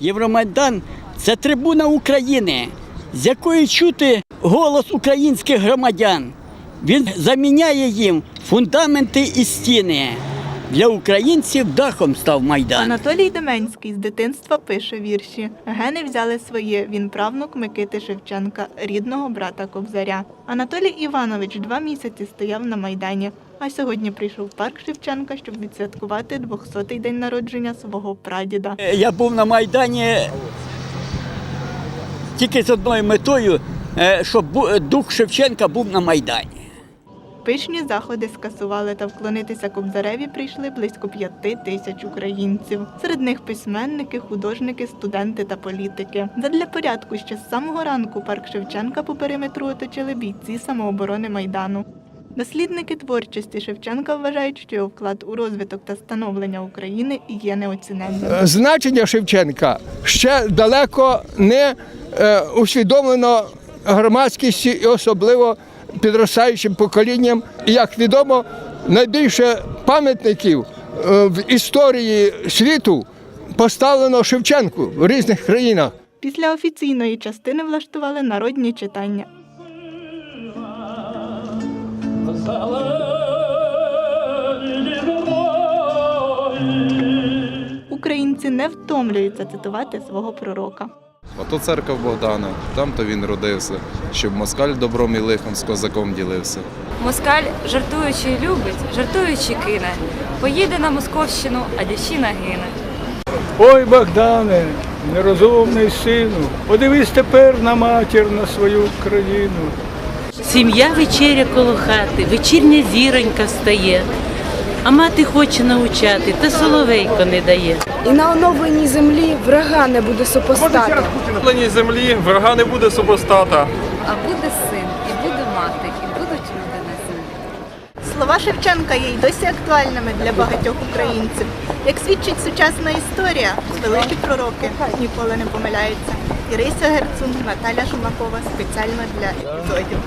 Євромайдан це трибуна України, з якої чути голос українських громадян. Він заміняє їм фундаменти і стіни. Для українців дахом став майдан. Анатолій Деменський з дитинства пише вірші. Гени взяли своє. Він правнук Микити Шевченка, рідного брата Кобзаря. Анатолій Іванович два місяці стояв на майдані. А сьогодні прийшов в парк Шевченка, щоб відсвяткувати 200-й день народження свого прадіда. Е, Я був на Майдані тільки з одною метою, е, щоб дух Шевченка був на Майдані. Пишні заходи скасували та вклонитися Кобзареві прийшли близько п'яти тисяч українців. Серед них письменники, художники, студенти та політики. Задля порядку ще з самого ранку парк Шевченка по периметру оточили бійці самооборони Майдану. Дослідники творчості Шевченка вважають, що його вклад у розвиток та становлення України є неоціненним. значення Шевченка ще далеко не е, усвідомлено громадськістю і особливо підростаючим поколінням. І як відомо, найбільше пам'ятників е, в історії світу поставлено Шевченку в різних країнах. Після офіційної частини влаштували народні читання. Українці не втомлюються цитувати свого пророка. Ото церква Богдана, там то він родився, щоб москаль добром і лихом з козаком ділився. Москаль жартуючи любить, жартуючи кине. Поїде на Московщину, а дівчина гине. Ой, Богдане, нерозумний сину, подивись тепер на матір, на свою країну. Сім'я вечеря коло хати, вечірня зіронька встає. А мати хоче навчати, та соловейко не дає. І на оновленій землі врага не буде супостата. Пленій землі врага не буде супостата. А буде син, і буде мати, і будуть люди на землі. Слова Шевченка є й досі актуальними для багатьох українців. Як свідчить сучасна історія, великі пророки ніколи не помиляються. Ірися Герцун, Наталя Шумакова спеціально для епізодів.